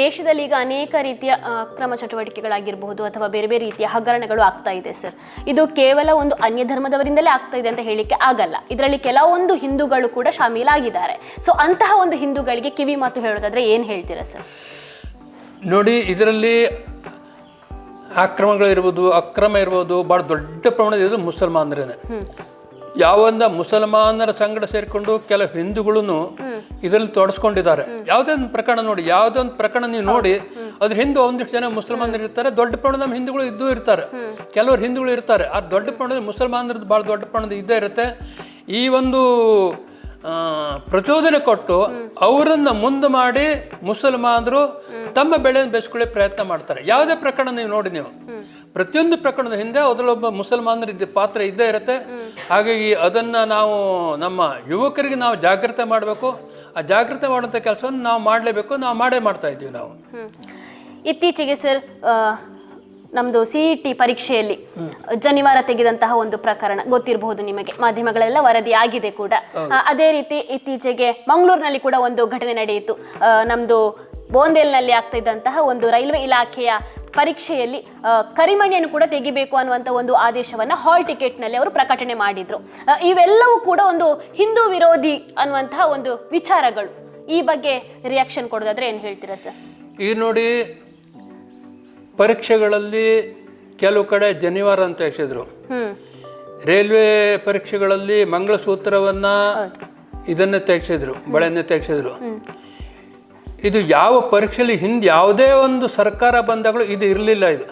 ದೇಶದಲ್ಲಿ ಈಗ ಅನೇಕ ರೀತಿಯ ಅಕ್ರಮ ಚಟುವಟಿಕೆಗಳಾಗಿರಬಹುದು ಅಥವಾ ಬೇರೆ ಬೇರೆ ರೀತಿಯ ಹಗರಣಗಳು ಆಗ್ತಾ ಇದೆ ಸರ್. ಇದು ಕೇವಲ ಒಂದು ಅನ್ಯ ಧರ್ಮದವರಿಂದಲೇ ಆಗ್ತಾ ಇದೆ ಅಂತ ಹೇಳಿಕ್ಕೆ ಆಗಲ್ಲ. ಇದರಲ್ಲಿ ಕೆಲವೊಂದು ಹಿಂದೂಗಳು ಕೂಡ ಶಾಮೀಲಾಗಿದ್ದಾರೆ. ಸೊ ಅಂತಹ ಒಂದು ಹಿಂದೂಗಳಿಗೆ ಕಿವಿ ಮಾತು ಹೇಳೋದಾದ್ರೆ ಏನು ಹೇಳ್ತೀರಾ ಸರ್? ನೋಡಿ ಇದರಲ್ಲಿ ಆಕ್ರಮಗಳಿರ್ಬೋದು ಅಕ್ರಮ ಇರ್ಬೋದು ಭಾಳ ದೊಡ್ಡ ಪ್ರಮಾಣದ ಇರೋದು ಮುಸಲ್ಮಾನರೇನೆ. ಯಾವಂದ ಮುಸಲ್ಮಾನರ ಸಂಗಡ ಸೇರಿಕೊಂಡು ಕೆಲವು ಹಿಂದೂಗಳನ್ನು ಇದರಲ್ಲಿ ತೊಡಸ್ಕೊಂಡಿದ್ದಾರೆ. ಯಾವುದೇ ಒಂದು ಪ್ರಕರಣ ನೋಡಿ ಯಾವುದೇ ಒಂದು ಪ್ರಕರಣ ನೀವು ನೋಡಿ ಅದ್ರ ಹಿಂದೆ ಒಂದಿಷ್ಟು ಜನ ಮುಸಲ್ಮಾನರು ಇರ್ತಾರೆ ದೊಡ್ಡ ಪ್ರಮಾಣದ ನಮ್ಮ ಹಿಂದೂಗಳು ಇದ್ದೂ ಇರ್ತಾರೆ. ಕೆಲವರು ಹಿಂದೂಗಳು ಇರ್ತಾರೆ. ಆ ದೊಡ್ಡ ಪ್ರಮಾಣದ ಮುಸಲ್ಮಾನರದ್ದು ಭಾಳ ದೊಡ್ಡ ಪ್ರಮಾಣದ ಇದ್ದೇ ಇರುತ್ತೆ. ಈ ಒಂದು ಪ್ರಚೋದನೆ ಕೊಟ್ಟು ಅವರನ್ನ ಮುಂದೆ ಮಾಡಿ ಮುಸಲ್ಮಾನರು ತಮ್ಮ ಬೆಳೆಯನ್ನು ಬೆಳೆಸ್ಕೊಳ್ಳಿ ಪ್ರಯತ್ನ ಮಾಡ್ತಾರೆ. ಯಾವುದೇ ಪ್ರಕರಣ ನೀವು ನೋಡಿ ನೀವು. ಪ್ರತಿಯೊಂದು ಪ್ರಕರಣದ ಹಿಂದೆ ಅದರಲ್ಲೊಬ್ಬ ಮುಸಲ್ಮಾನರ ಪಾತ್ರ ಇದ್ದೇ ಇರುತ್ತೆ. ಹಾಗಾಗಿ ಅದನ್ನು ನಾವು ನಮ್ಮ ಯುವಕರಿಗೆ ನಾವು ಜಾಗ್ರತೆ ಮಾಡಬೇಕು. ಆ ಜಾಗ್ರತೆ ಮಾಡುವಂಥ ಕೆಲಸವನ್ನು ನಾವು ಮಾಡಲೇಬೇಕು. ನಾವು ಮಾಡೇ ಮಾಡ್ತಾ ಇದ್ದೀವಿ ನಾವು. ಇತ್ತೀಚೆಗೆ ಸರ್ ಆ, ನಮ್ದು ಸಿ ಇ ಟಿ ಪರೀಕ್ಷೆಯಲ್ಲಿ ಜನಿವಾರ ತೆಗೆದಂತಹ ಒಂದು ಪ್ರಕರಣ ಗೊತ್ತಿರಬಹುದು ನಿಮಗೆ. ಮಾಧ್ಯಮಗಳೆಲ್ಲ ವರದಿ ಆಗಿದೆ ಕೂಡ. ಅದೇ ರೀತಿ ಇತ್ತೀಚೆಗೆ ಮಂಗಳೂರಿನಲ್ಲಿ ಕೂಡ ಒಂದು ಘಟನೆ ನಡೆಯಿತು. ನಮ್ಮದು ನಮ್ದು ಬೋಂದೇಲ್ನಲ್ಲಿ ಆಗ್ತಾ ಇದ್ದಂತಹ ಒಂದು ರೈಲ್ವೆ ಇಲಾಖೆಯ ಪರೀಕ್ಷೆಯಲ್ಲಿ ಕರಿಮಣಿಯನ್ನು ಕೂಡ ತೆಗಿಬೇಕು ಅನ್ನುವಂಥ ಒಂದು ಆದೇಶವನ್ನ ಹಾಲ್ ಟಿಕೆಟ್ನಲ್ಲಿ ಅವರು ಪ್ರಕಟಣೆ ಮಾಡಿದ್ರು. ಇವೆಲ್ಲವೂ ಕೂಡ ಒಂದು ಹಿಂದೂ ವಿರೋಧಿ ಅನ್ನುವಂತಹ ಒಂದು ವಿಚಾರಗಳು. ಈ ಬಗ್ಗೆ ರಿಯಾಕ್ಷನ್ ಕೊಡೋದಾದ್ರೆ ಏನು ಹೇಳ್ತೀರಾ ಸರ್? ಈಗ ನೋಡಿ ಪರೀಕ್ಷೆಗಳಲ್ಲಿ ಕೆಲವು ಕಡೆ ಜನಿವಾರ ಅಂತ ಹೇಳಿದ್ರು ರೈಲ್ವೆ ಪರೀಕ್ಷೆಗಳಲ್ಲಿ ಮಂಗಳಸೂತ್ರವನ್ನ ಇದನ್ನೇ ತೆಗೆಸಿದ್ರು ಬಳೆಯನ್ನೇ ತೆಗೆಸಿದ್ರು. ಇದು ಯಾವ ಪರೀಕ್ಷೆಯಲ್ಲಿ ಹಿಂದೆ ಯಾವುದೇ ಒಂದು ಸರ್ಕಾರ ಬಂದಾಗಲೂ ಇದು ಇರಲಿಲ್ಲ ಇದು.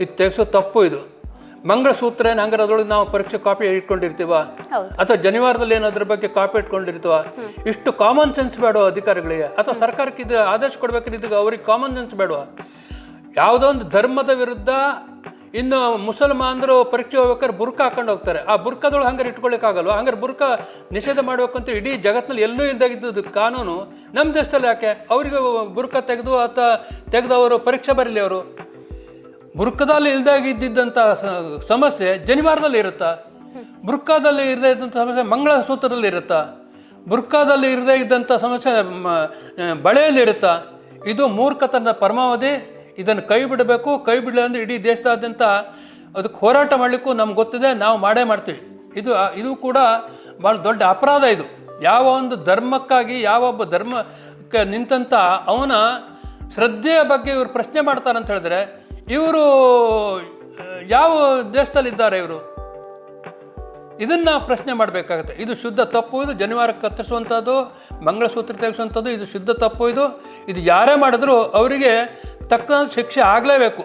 ಇದು ತೆಗೆಸೋ ತಪ್ಪು ಇದು. ಮಂಗಳಸೂತ್ರ ಏನು ಹಂಗಾರೆ ಅದ್ರೊಳಗೆ ನಾವು ಪರೀಕ್ಷೆ ಕಾಪಿ ಇಟ್ಕೊಂಡಿರ್ತೀವ? ಅಥವಾ ಜನಿವಾರದಲ್ಲಿ ಏನಾದ್ರ ಅದ್ರ ಬಗ್ಗೆ ಕಾಪಿ ಇಟ್ಕೊಂಡಿರ್ತೀವ? ಇಷ್ಟು ಕಾಮನ್ ಸೆನ್ಸ್ ಬೇಡವಾ ಅಧಿಕಾರಿಗಳಿಗೆ? ಅಥವಾ ಸರ್ಕಾರಕ್ಕೆ ಇದು ಆದೇಶ ಕೊಡ್ಬೇಕಾದ್ರೆ ಇದಕ್ಕೆ ಅವ್ರಿಗೆ ಕಾಮನ್ ಸೆನ್ಸ್ ಬೇಡವಾ? ಯಾವುದೋ ಒಂದು ಧರ್ಮದ ವಿರುದ್ಧ ಇನ್ನು ಮುಸಲ್ಮಾನರು ಪರೀಕ್ಷೆ ಹೋಗ್ಬೇಕಾದ್ರೆ ಬುರ್ಕ ಹಾಕೊಂಡು ಹೋಗ್ತಾರೆ. ಆ ಬುರ್ಕದೊಳಗೆ ಹಂಗಾರೆ ಇಟ್ಕೊಳ್ಳಿಕ್ಕಾಗಲ್ವ? ಹಂಗಾರೆ ಬುರ್ಕ ನಿಷೇಧ ಮಾಡಬೇಕು ಅಂತ ಇಡೀ ಜಗತ್ತಿನಲ್ಲಿ ಎಲ್ಲೂ ಇಲ್ದಾಗಿದ್ದು ಕಾನೂನು. ನಮ್ಮ ದೇಶದಲ್ಲಿ ಯಾಕೆ? ಅವರಿಗೆ ಬುರ್ಕ ತೆಗೆದು ಅಥವಾ ತೆಗೆದವರು ಪರೀಕ್ಷೆ ಬರಲಿ ಅವರು. ಬುರ್ಕದಲ್ಲಿ ಇಲ್ದಾಗಿದ್ದಂಥ ಸಮಸ್ಯೆ ಜನಿವಾರದಲ್ಲಿ ಇರುತ್ತಾ? ಬುರ್ಕಾದಲ್ಲಿ ಇರದೇ ಇದ್ದಂಥ ಸಮಸ್ಯೆ ಮಂಗಳಸೂತ್ರದಲ್ಲಿ ಇರುತ್ತಾ? ಬುರ್ಕಾದಲ್ಲಿ ಇರದೇ ಇದ್ದಂಥ ಸಮಸ್ಯೆ ಬಳೆಯಲ್ಲಿ ಇರುತ್ತಾ? ಇದು ಮೂರ್ಖತನ ಪರಮಾವಧಿ. ಇದನ್ನು ಕೈ ಬಿಡಬೇಕು, ಕೈ ಬಿಡಲಿ ಅಂದರೆ ಇಡೀ ದೇಶದಾದ್ಯಂತ ಅದಕ್ಕೆ ಹೋರಾಟ ಮಾಡಲಿಕ್ಕೂ ನಮ್ಗೆ ಗೊತ್ತಿದೆ, ನಾವು ಮಾಡೇ ಮಾಡ್ತೀವಿ. ಇದು ಇದು ಕೂಡ ಭಾಳ ದೊಡ್ಡ ಅಪರಾಧ ಇದು. ಯಾವ ಒಂದು ಧರ್ಮಕ್ಕಾಗಿ, ಯಾವ ಒಬ್ಬ ಧರ್ಮಕ್ಕೆ ನಿಂತಂಥ ಅವನ ಶ್ರದ್ಧೆಯ ಬಗ್ಗೆ ಇವರು ಪ್ರಶ್ನೆ ಮಾಡ್ತಾರಂತ ಹೇಳಿದ್ರೆ, ಇವರು, ಯಾವ ದೇಶದಲ್ಲಿದ್ದಾರೆ ಇವರು? ಇದನ್ನ ಪ್ರಶ್ನೆ ಮಾಡಬೇಕಾಗುತ್ತೆ. ಇದು ಶುದ್ಧ ತಪ್ಪು ಇದು ಜನಿವಾರ ಕತ್ತರಿಸುವಂಥದ್ದು ಮಂಗಳಸೂತ್ರ ತೆಗೆಸುವಂಥದ್ದು ಇದು ಶುದ್ಧ ತಪ್ಪು ಇದು. ಇದು ಯಾರೇ ಮಾಡಿದ್ರೂ ಅವರಿಗೆ ತಕ್ಕ ಶಿಕ್ಷೆ ಆಗಲೇಬೇಕು.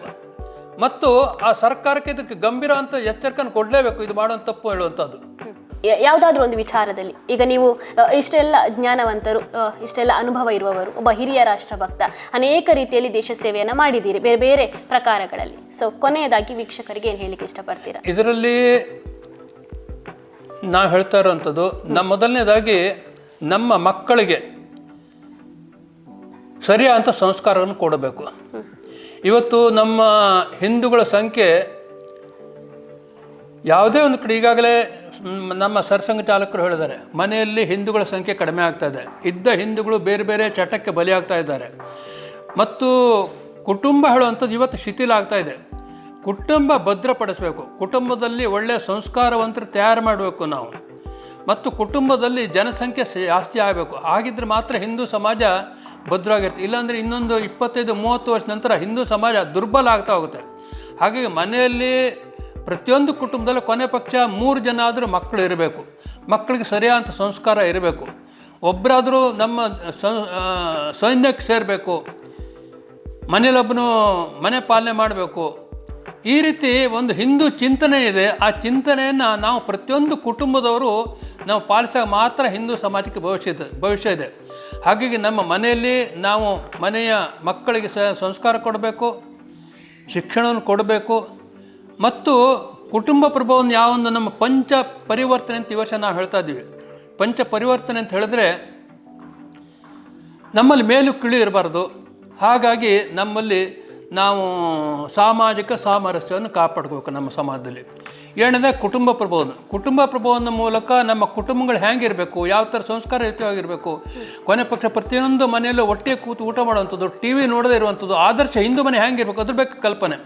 ಮತ್ತು ಆ ಸರ್ಕಾರಕ್ಕೆ ಇದಕ್ಕೆ ಗಂಭೀರ ಅಂತ ಎಚ್ಚರಿಕೆಯನ್ನು ಕೊಡಲೇಬೇಕು ಇದು ಮಾಡುವಂಥ ತಪ್ಪು ಹೇಳುವಂಥದ್ದು. ಯಾವುದಾದ್ರೂ ಒಂದು ವಿಚಾರದಲ್ಲಿ ಈಗ ನೀವು ಇಷ್ಟೆಲ್ಲ ಜ್ಞಾನವಂತರು ಇಷ್ಟೆಲ್ಲ ಅನುಭವ ಇರುವವರು ಒಬ್ಬ ಹಿರಿಯ ರಾಷ್ಟ್ರಭಕ್ತ ಅನೇಕ ರೀತಿಯಲ್ಲಿ ದೇಶ ಸೇವೆಯನ್ನು ಮಾಡಿದ್ದೀರಿ ಬೇರೆ ಬೇರೆ ಪ್ರಕಾರಗಳಲ್ಲಿ. ಸೊ ಕೊನೆಯದಾಗಿ ವೀಕ್ಷಕರಿಗೆ ಏನು ಹೇಳಿಕ್ಕೆ ಇಷ್ಟಪಡ್ತೀರಾ? ಇದರಲ್ಲಿ ನಾವು ಹೇಳ್ತಾ ಇರೋವಂಥದ್ದು ನಮ್ಮ ಮೊದಲನೇದಾಗಿ ನಮ್ಮ ಮಕ್ಕಳಿಗೆ ಸರಿಯಾದಂಥ ಸಂಸ್ಕಾರವನ್ನು ಕೊಡಬೇಕು. ಇವತ್ತು ನಮ್ಮ ಹಿಂದೂಗಳ ಸಂಖ್ಯೆ ಯಾವುದೇ ಒಂದು ಕಡೆ, ಈಗಾಗಲೇ ನಮ್ಮ ಸರ್ಸಂಘ ಚಾಲಕರು ಹೇಳಿದ್ದಾರೆ, ಮನೆಯಲ್ಲಿ ಹಿಂದೂಗಳ ಸಂಖ್ಯೆ ಕಡಿಮೆ ಆಗ್ತಾ ಇದೆ, ಇದ್ದ ಹಿಂದೂಗಳು ಬೇರೆ ಬೇರೆ ಚಟಕ್ಕೆ ಬಲಿಯಾಗ್ತಾ ಇದ್ದಾರೆ. ಮತ್ತು ಕುಟುಂಬ ಹೇಳುವಂಥದ್ದು ಇವತ್ತು ಶಿಥಿಲ ಇದೆ. ಕುಟುಂಬ ಭದ್ರಪಡಿಸಬೇಕು. ಕುಟುಂಬದಲ್ಲಿ ಒಳ್ಳೆಯ ಸಂಸ್ಕಾರವಂತರು ತಯಾರು ಮಾಡಬೇಕು ನಾವು. ಮತ್ತು ಕುಟುಂಬದಲ್ಲಿ ಜನಸಂಖ್ಯೆ ಜಾಸ್ತಿ ಆಗಬೇಕು. ಆಗಿದ್ರೆ ಮಾತ್ರ ಹಿಂದೂ ಸಮಾಜ ಭದ್ರವಾಗಿರುತ್ತೆ. ಇಲ್ಲಾಂದರೆ ಇನ್ನೊಂದು ಇಪ್ಪತ್ತೈದು, ಮೂವತ್ತು ವರ್ಷ ನಂತರ ಹಿಂದೂ ಸಮಾಜ ದುರ್ಬಲ ಆಗ್ತಾ ಹೋಗುತ್ತೆ. ಹಾಗಾಗಿ ಮನೆಯಲ್ಲಿ ಪ್ರತಿಯೊಂದು ಕುಟುಂಬದಲ್ಲೂ ಕೊನೆ ಪಕ್ಷ ಮೂರು ಜನ ಆದರೂ ಮಕ್ಕಳು ಇರಬೇಕು. ಮಕ್ಕಳಿಗೆ ಸರಿಯಾದಂಥ ಸಂಸ್ಕಾರ ಇರಬೇಕು. ಒಬ್ಬರಾದರೂ ನಮ್ಮ ಸೈನ್ಯಕ್ಕೆ ಸೇರಬೇಕು. ಮನೇಲೊಬ್ಬನು ಮನೆ ಪಾಲನೆ ಮಾಡಬೇಕು. ಈ ರೀತಿ ಒಂದು ಹಿಂದೂ ಚಿಂತನೆ ಇದೆ. ಆ ಚಿಂತನೆಯನ್ನು ನಾವು ಪ್ರತಿಯೊಂದು ಕುಟುಂಬದವರು ನಾವು ಪಾಲಿಸಿದಾಗ ಮಾತ್ರ ಹಿಂದೂ ಸಮಾಜಕ್ಕೆ ಭವಿಷ್ಯ ಇದೆ ಭವಿಷ್ಯ ಇದೆ. ಹಾಗಾಗಿ ನಮ್ಮ ಮನೆಯಲ್ಲಿ ನಾವು ಮನೆಯ ಮಕ್ಕಳಿಗೆ ಸ ಸಂಸ್ಕಾರ ಕೊಡಬೇಕು, ಶಿಕ್ಷಣವನ್ನು ಕೊಡಬೇಕು. ಮತ್ತು ಕುಟುಂಬ ಪ್ರಭಾವವನ್ನು ಯಾವೊಂದು ನಮ್ಮ ಪಂಚ ಪರಿವರ್ತನೆ ಅಂತ ಇವಶ ನಾವು ಹೇಳ್ತಾ ಇದ್ದೀವಿ. ಪಂಚ ಪರಿವರ್ತನೆ ಅಂತ ಹೇಳಿದ್ರೆ ನಮ್ಮಲ್ಲಿ ಮೇಲು ಕೀಳು ಇರಬಾರ್ದು. ಹಾಗಾಗಿ ನಮ್ಮಲ್ಲಿ ನಾವು ಸಾಮಾಜಿಕ ಸಾಮರಸ್ಯವನ್ನು ಕಾಪಾಡ್ಕೋಬೇಕು ನಮ್ಮ ಸಮಾಜದಲ್ಲಿ. ಏನಿದೆ ಕುಟುಂಬ ಪ್ರಭಾವನ ಕುಟುಂಬ ಪ್ರಬೋಧನ ಮೂಲಕ ನಮ್ಮ ಕುಟುಂಬಗಳು ಹೇಗಿರಬೇಕು, ಯಾವ ಥರ ಸಂಸ್ಕಾರ ರೀತಿಯಾಗಿರಬೇಕು, ಕೊನೆ ಪಕ್ಷ ಪ್ರತಿಯೊಂದು ಮನೆಯಲ್ಲೂ ಒಟ್ಟಿಗೆ ಕೂತು ಊಟ ಮಾಡುವಂಥದ್ದು ಟಿ ವಿ ನೋಡದೇ ಇರುವಂಥದ್ದು, ಆದರ್ಶ ಹಿಂದೂ ಮನೆ ಹೇಗಿರಬೇಕು ಅದ್ರ ಬೇಕು ಕಲ್ಪನೆ.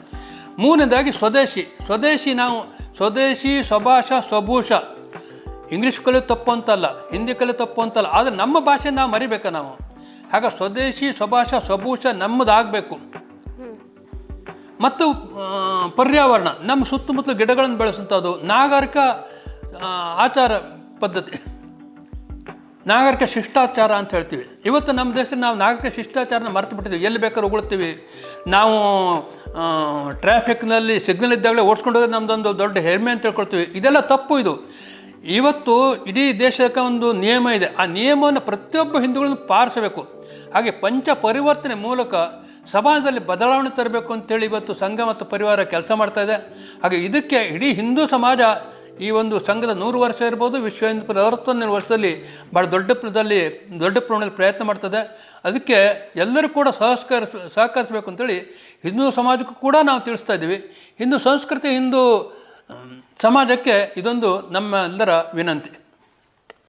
ಮೂರನೇದಾಗಿ ಸ್ವದೇಶಿ. ಸ್ವದೇಶಿ ನಾವು, ಸ್ವದೇಶಿ ಸ್ವಭಾಷ ಸ್ವಭೂಷ. ಇಂಗ್ಲೀಷ್ ಕಲಿಯೋದು ತಪ್ಪು ಅಂತಲ್ಲ, ಹಿಂದಿ ಕಲಿಯೋದು ತಪ್ಪು ಅಂತಲ್ಲ, ಆದರೆ ನಮ್ಮ ಭಾಷೆ ನಾವು ಮರಿಬೇಕಾ ನಾವು? ಹಾಗೆ ಸ್ವದೇಶಿ ಸ್ವಭಾಷ ಸ್ವಭೂಷ ನಮ್ಮದಾಗಬೇಕು. ಮತ್ತು ಪರ್ಯಾವರಣ, ನಮ್ಮ ಸುತ್ತಮುತ್ತಲು ಗಿಡಗಳನ್ನು ಬೆಳೆಸುವಂಥದ್ದು ನಾಗರಿಕ ಆಚಾರ ಪದ್ಧತಿ. ನಾಗರಿಕ ಶಿಷ್ಟಾಚಾರ ಅಂತ ಹೇಳ್ತೀವಿ. ಇವತ್ತು ನಮ್ಮ ದೇಶದಲ್ಲಿ ನಾವು ನಾಗರಿಕ ಶಿಷ್ಟಾಚಾರನ ಮರೆತು ಬಿಟ್ಟಿದ್ದೀವಿ. ಎಲ್ಲಿ ಬೇಕಾದ್ರೂ ಉಗುಳ್ತೀವಿ. ನಾವು ಟ್ರಾಫಿಕ್ನಲ್ಲಿ ಸಿಗ್ನಲ್ ಇದ್ದಾಗಲೇ ಓಡಿಸ್ಕೊಂಡು ಹೋಗೋದು ನಮ್ಮದೊಂದು ದೊಡ್ಡ ಹೆಮ್ಮೆ ಅಂತ ಹೇಳ್ಕೊಳ್ತೀವಿ. ಇದೆಲ್ಲ ತಪ್ಪು ಇದು. ಇವತ್ತು ಇಡೀ ದೇಶಕ್ಕೆ ಒಂದು ನಿಯಮ ಇದೆ. ಆ ನಿಯಮವನ್ನು ಪ್ರತಿಯೊಬ್ಬ ಹಿಂದೂಗಳನ್ನು ಪಾರಿಸಬೇಕು ಹಾಗೆ ಪಂಚ ಪರಿವರ್ತನೆ ಮೂಲಕ ಸಮಾಜದಲ್ಲಿ ಬದಲಾವಣೆ ತರಬೇಕು ಅಂತೇಳಿ ಇವತ್ತು ಸಂಘ ಮತ್ತು ಪರಿವಾರ ಕೆಲಸ ಮಾಡ್ತಾ ಇದೆ. ಹಾಗೆ ಇದಕ್ಕೆ ಇಡೀ ಹಿಂದೂ ಸಮಾಜ ಈ ಒಂದು ಸಂಘದ ನೂರು ವರ್ಷ ಇರ್ಬೋದು, ವಿಶ್ವ ಹಿಂದೂ ಅರವತ್ತೊಂದನೇ ವರ್ಷದಲ್ಲಿ ಭಾಳ ದೊಡ್ಡ ಪ್ರದಲ್ಲಿ ದೊಡ್ಡ ಪ್ರಮಾಣದಲ್ಲಿ ಪ್ರಯತ್ನ ಮಾಡ್ತದೆ. ಅದಕ್ಕೆ ಎಲ್ಲರೂ ಕೂಡ ಸಹಸ್ಕರ್, ಸಹಕರಿಸಬೇಕು ಅಂತೇಳಿ ಹಿಂದೂ ಸಮಾಜಕ್ಕೂ ಕೂಡ ನಾವು ತಿಳಿಸ್ತಾ ಇದ್ದೀವಿ. ಹಿಂದೂ ಸಂಸ್ಕೃತಿ, ಹಿಂದೂ ಸಮಾಜಕ್ಕೆ ಇದೊಂದು ನಮ್ಮೆಲ್ಲರ ವಿನಂತಿ.